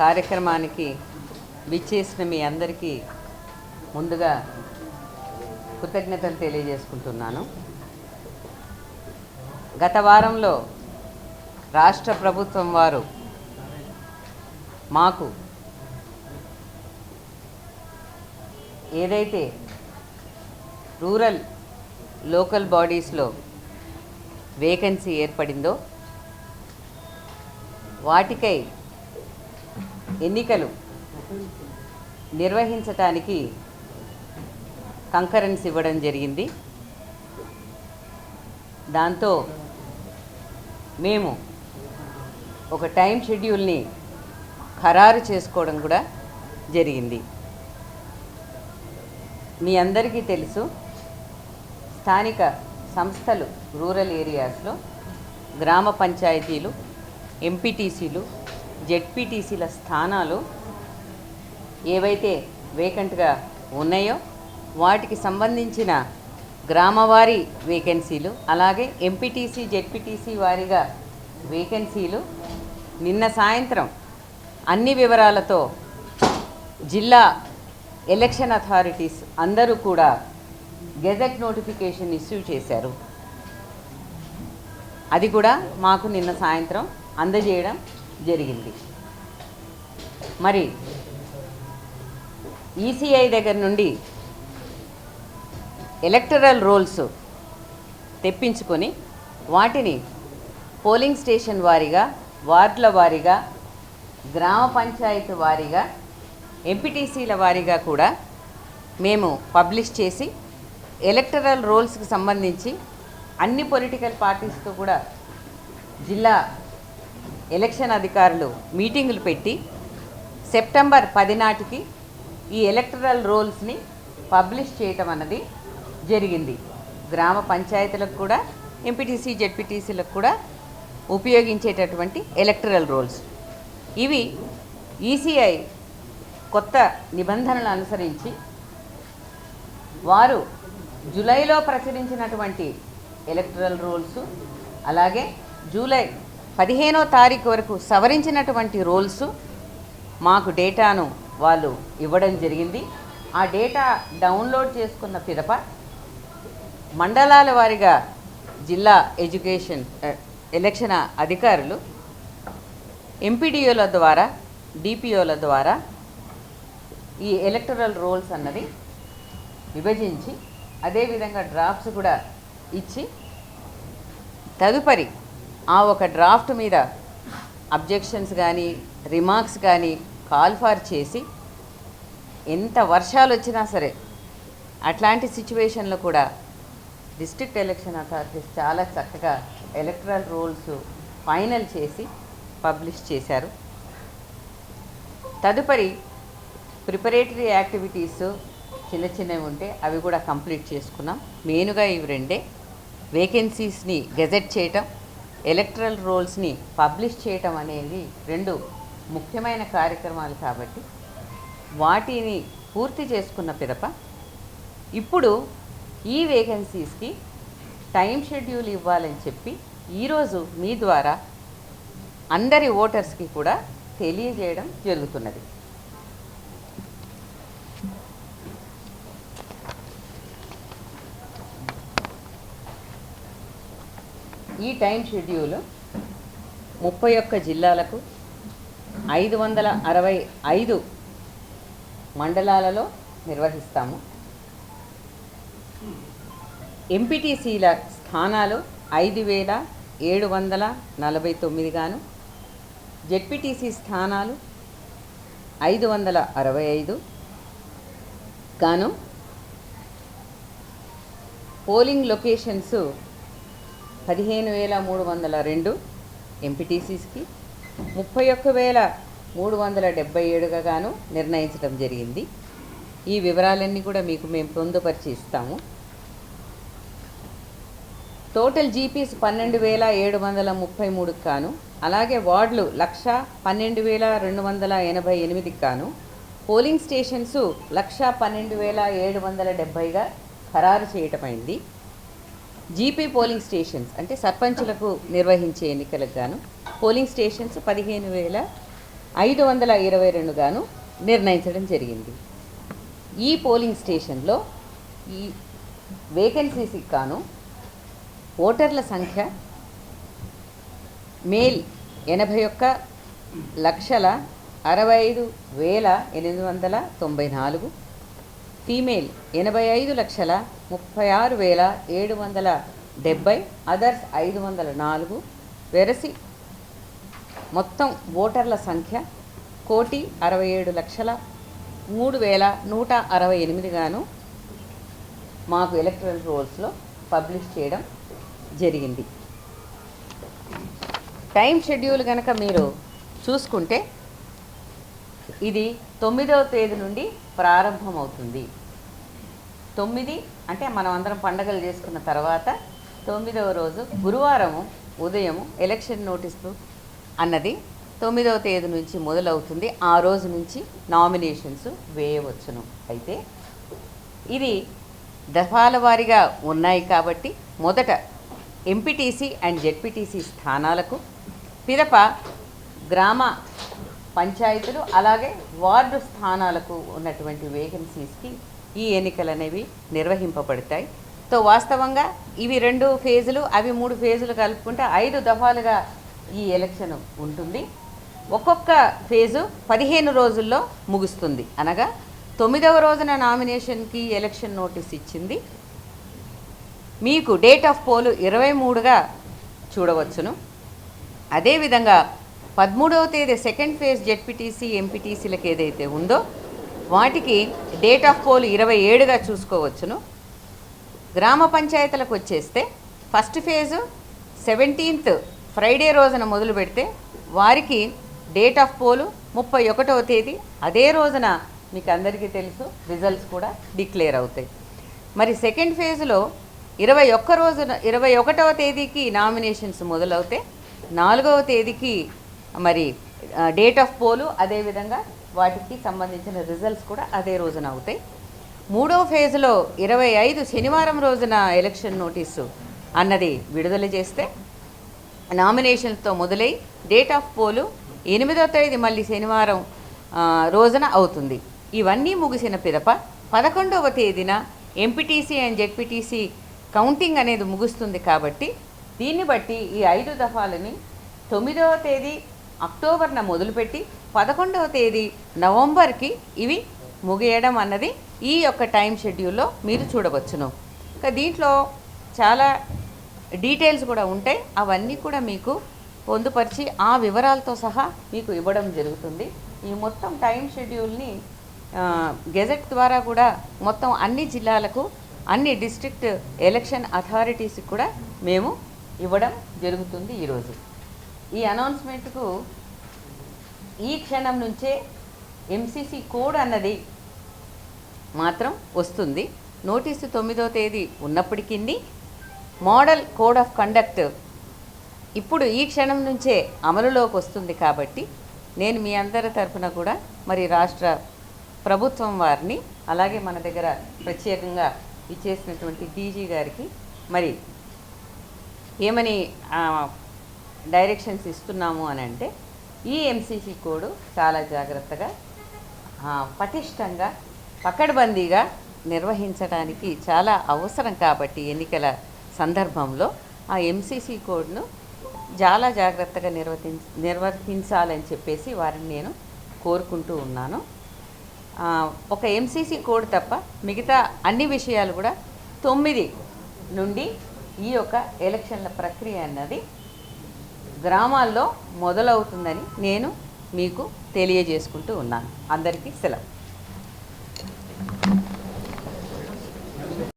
కార్యక్రమానికి విచ్చేసిన మీ అందరికీ ముందుగా కృతజ్ఞతలు తెలియజేసుకుంటున్నాను. గత వారంలో రాష్ట్ర ప్రభుత్వం వారు మాకు ఏదైతే రూరల్ లోకల్ బాడీస్లో వేకెన్సీ ఏర్పడిందో వాటికై ఎన్నికలు నిర్వహించటానికి కంకరెన్స్ ఇవ్వడం జరిగింది. దాంతో మేము ఒక టైం షెడ్యూల్ని ఖరారు చేసుకోవడం కూడా జరిగింది. మీ అందరికీ తెలుసు స్థానిక సంస్థలు రూరల్ ఏరియాస్లో గ్రామ పంచాయతీలు ఎంపీటీసీలు జెడ్పీటీసీల స్థానాలు ఏవైతే వేకెంట్గా ఉన్నాయో వాటికి సంబంధించిన గ్రామవారి వేకెన్సీలు అలాగే ఎంపీటీసీ జెడ్పీటీసీ వారిగా వేకెన్సీలు నిన్న సాయంత్రం అన్ని వివరాలతో జిల్లా ఎలక్షన్ అథారిటీస్ అందరూ కూడా గెజెట్ నోటిఫికేషన్ ఇష్యూ చేశారు. అది కూడా మాకు నిన్న సాయంత్రం అందజేయడం జరిగింది. మరి ఈసీఐ దగ్గర నుండి ఎలక్టరల్ రోల్స్ తెప్పించుకొని వాటిని పోలింగ్ స్టేషన్ వారీగా వార్డుల వారీగా గ్రామ పంచాయతీ వారీగా ఎంపీటీసీల వారీగా కూడా మేము పబ్లిష్ చేసి ఎలక్టరల్ రోల్స్కి సంబంధించి అన్ని పొలిటికల్ పార్టీస్తో కూడా జిల్లా ఎలక్షన్ అధికారులు మీటింగులు పెట్టి సెప్టెంబర్ పది నాటికి ఈ ఎలక్టరల్ రోల్స్ని పబ్లిష్ చేయటం అన్నది జరిగింది. గ్రామ పంచాయతీలకు కూడా ఎంపీటీసీ జెడ్పీటీసీలకు కూడా ఉపయోగించేటటువంటి ఎలక్టరల్ రోల్స్. ఇవి ఈసీఐ కొత్త నిబంధనలు అనుసరించి వారు జూలైలో ప్రచురించినటువంటి ఎలక్టరల్ రూల్స్ అలాగే జూలై పదిహేనో తారీఖు వరకు సవరించినటువంటి రూల్స్ మాకు డేటాను వాళ్ళు ఇవ్వడం జరిగింది. ఆ డేటా డౌన్లోడ్ చేసుకున్న పిదప మండలాల వారిగా జిల్లా ఎడ్యుకేషన్ ఎలక్షన్ అధికారులు ఎంపీడీఓల ద్వారా డిపిఓల ద్వారా ఈ ఎలక్టరల్ రోల్స్ అన్నది విభజించి అదేవిధంగా డ్రాఫ్ట్స్ కూడా ఇచ్చి తదుపరి ఆ ఒక డ్రాఫ్ట్ మీద అబ్జెక్షన్స్ కానీ రిమార్క్స్ కానీ కాల్ ఫార్ చేసి ఎంత వర్షాలు వచ్చినా సరే అట్లాంటి సిచ్యువేషన్లో కూడా డిస్ట్రిక్ట్ ఎలక్షన్ అథారిటీస్ చాలా చక్కగా ఎలక్ట్రల్ రూల్స్ ఫైనల్ చేసి పబ్లిష్ చేశారు. తదుపరి ప్రిపరేటరీ యాక్టివిటీస్ చిన్న చిన్నవి ఉంటే అవి కూడా కంప్లీట్ చేసుకున్నాం. మెయిన్గా ఇవి రెండే. వేకెన్సీస్ని గెజెట్ చేయటం ఎలక్ట్రల్ రోల్స్ని పబ్లిష్ చేయటం అనేది రెండు ముఖ్యమైన కార్యక్రమాలు కాబట్టి వాటిని పూర్తి చేసుకున్న పిదప. ఇప్పుడు ఈ వేకెన్సీస్కి టైం షెడ్యూల్ ఇవ్వాలని చెప్పి ఈరోజు మీ ద్వారా అందరి ఓటర్స్కి కూడా తెలియజేయడం జరుగుతున్నది. ఈ టైం షెడ్యూల్ ముప్పై ఒక్క జిల్లాలకు ఐదు వందల అరవై ఐదు మండలాలలో నిర్వహిస్తాము. ఎంపీటీసీల స్థానాలు ఐదు వేల ఏడు వందల నలభై తొమ్మిదిగాను జెడ్పీటీసీ స్థానాలు ఐదు వందల అరవై ఐదు గాను పోలింగ్ లొకేషన్స్ పదిహేను వేల మూడు వందల రెండు ఎంపీటీసీస్కి ముప్పై ఒక్క వేల మూడు వందల డెబ్బై ఏడుగా గాను నిర్ణయించడం జరిగింది. ఈ వివరాలన్నీ కూడా మీకు మేము పొందుపరిచి ఇస్తాము టోటల్ జీపీస్ పన్నెండు వేల ఏడు వందల ముప్పై మూడుకి కాను అలాగే వార్డులు లక్ష పన్నెండు వేల రెండు వందల ఎనభై ఎనిమిదికి కాను పోలింగ్ స్టేషన్స్ లక్ష పన్నెండు వేల ఏడు వందల డెబ్బైగా ఖరారు చేయటమైంది. జీపీ పోలింగ్ స్టేషన్స్ అంటే సర్పంచులకు నిర్వహించే ఎన్నికలకు గాను పోలింగ్ స్టేషన్స్ పదిహేను వేల ఐదు వందల ఇరవై రెండు గాను నిర్ణయించడం జరిగింది. ఈ పోలింగ్ స్టేషన్లో ఈ వేకెన్సీస్కి గాను ఓటర్ల సంఖ్య మేల్ ఎనభై ఒక్క లక్షల అరవై ఐదు వేల ఎనిమిది వందల తొంభై నాలుగు ఫీమేల్ ఎనభై ఐదు లక్షల ముప్పై ఆరు వేల ఏడు వందల డెబ్బై అదర్స్ ఐదు వందల నాలుగు. వెరసి మొత్తం ఓటర్ల సంఖ్య కోటి అరవై ఏడు లక్షల మూడు వేల నూట అరవై ఎనిమిదిగాను మాకు ఎలక్ట్రల్ రోల్స్లో పబ్లిష్ చేయడం జరిగింది. టైం షెడ్యూల్ కనుక మీరు చూసుకుంటే ఇది తొమ్మిదవ తేదీ నుండి ప్రారంభమవుతుంది. తొమ్మిది అంటే మనం అందరం పండగలు చేసుకున్న తర్వాత తొమ్మిదవ రోజు గురువారము ఉదయము ఎలక్షన్ నోటీసు అన్నది తొమ్మిదవ తేదీ నుంచి మొదలవుతుంది. ఆ రోజు నుంచి నామినేషన్స్ వేయవచ్చును. అయితే ఇది దఫాల వారీగా ఉన్నాయి కాబట్టి మొదట ఎంపీటీసీ అండ్ జెడ్పీటీసీ స్థానాలకు పిదప గ్రామ పంచాయతీలు అలాగే వార్డు స్థానాలకు ఉన్నటువంటి వేకెన్సీస్కి ఈ ఎన్నికలు అనేవి నిర్వహింపబడతాయి. సో వాస్తవంగా ఇవి రెండు ఫేజులు అవి మూడు ఫేజులు కలుపుకుంటే ఐదు దఫాలుగా ఈ ఎలక్షన్ ఉంటుంది. ఒక్కొక్క ఫేజు పదిహేను రోజుల్లో ముగుస్తుంది. అనగా తొమ్మిదవ రోజున నామినేషన్కి ఎలక్షన్ నోటీస్ ఇచ్చింది. మీకు డేట్ ఆఫ్ పోలు ఇరవై మూడుగా చూడవచ్చును. అదేవిధంగా పదమూడవ తేదీ సెకండ్ ఫేజ్ జెడ్పీటీసీ ఎంపీటీసీలకు ఏదైతే ఉందో వాటికి డేట్ ఆఫ్ పోల్ ఇరవై ఏడుగా చూసుకోవచ్చును. గ్రామ పంచాయతీలకు వచ్చేస్తే ఫస్ట్ ఫేజు సెవెంటీన్త్ ఫ్రైడే రోజున మొదలు పెడితే వారికి డేట్ ఆఫ్ పోలు ముప్పై ఒకటవ తేదీ. అదే రోజున మీకు అందరికీ తెలుసు రిజల్ట్స్ కూడా డిక్లేర్ అవుతాయి. మరి సెకండ్ ఫేజ్లో ఇరవై ఒక్క రోజున ఇరవై ఒకటవ తేదీకి నామినేషన్స్ మొదలవుతే నాలుగవ తేదీకి మరి డేట్ ఆఫ్ పోలు అదేవిధంగా వాటికి సంబంధించిన రిజల్ట్స్ కూడా అదే రోజున అవుతాయి. మూడో ఫేజ్లో ఇరవై ఐదు శనివారం రోజున ఎలక్షన్ నోటీసు అన్నది విడుదల చేస్తే నామినేషన్స్తో మొదలై డేట్ ఆఫ్ పోలు ఎనిమిదో తేదీ మళ్ళీ శనివారం రోజున అవుతుంది. ఇవన్నీ ముగిసిన పిదప పదకొండవ తేదీన ఎంపీటీసీ అండ్ జెడ్పీటీసీ కౌంటింగ్ అనేది ముగుస్తుంది కాబట్టి దీన్ని బట్టి ఈ ఐదు దఫాలని తొమ్మిదవ తేదీ అక్టోబర్న మొదలుపెట్టి పదకొండవ తేదీ నవంబర్కి ఇవి ముగియడం అన్నది ఈ యొక్క టైం షెడ్యూల్లో మీరు చూడవచ్చును. ఇంకా దీంట్లో చాలా డీటెయిల్స్ కూడా ఉంటాయి. అవన్నీ కూడా మీకు పొందుపరిచి ఆ వివరాలతో సహా మీకు ఇవ్వడం జరుగుతుంది. ఈ మొత్తం టైం షెడ్యూల్ని గెజెట్ ద్వారా కూడా మొత్తం అన్ని జిల్లాలకు అన్ని డిస్ట్రిక్ట్ ఎలక్షన్ అథారిటీస్కి కూడా మేము ఇవ్వడం జరుగుతుంది ఈరోజు. ఈ అనౌన్స్మెంట్కు ఈ క్షణం నుంచే ఎంసీసీ కోడ్ అన్నది మాత్రం వస్తుంది. నోటీసు తొమ్మిదో తేదీ ఉన్నప్పటికీ మోడల్ కోడ్ ఆఫ్ కండక్ట్ ఇప్పుడు ఈ క్షణం నుంచే అమలులోకి వస్తుంది కాబట్టి నేను మీ అందరి తరఫున కూడా మరి రాష్ట్ర ప్రభుత్వం వారిని అలాగే మన దగ్గర ప్రత్యేకంగా ఇచ్చేసినటువంటి డీజీ గారికి మరి ఏమని డైరెక్షన్స్ ఇస్తున్నాము అని అంటే ఈ ఎంసీసీ కోడ్ చాలా జాగ్రత్తగా పటిష్టంగా పకడ్బందీగా నిర్వహించడానికి చాలా అవసరం కాబట్టి ఎన్నికల సందర్భంలో ఆ ఎంసీసీ కోడ్ను చాలా జాగ్రత్తగా నిర్వర్తి నిర్వర్తించాలని చెప్పేసి వారిని నేను కోరుకుంటూ ఉన్నాను. ఒక ఎంసీసీ కోడ్ తప్ప మిగతా అన్ని విషయాలు కూడా తొమ్మిది నుండి ఈ యొక్క ఎలక్షన్ల ప్రక్రియ అన్నది గ్రామాల్లో మొదలవుతుందని నేను మీకు తెలియజేసుకుంటూ ఉన్నాను. అందరికీ సెలవు.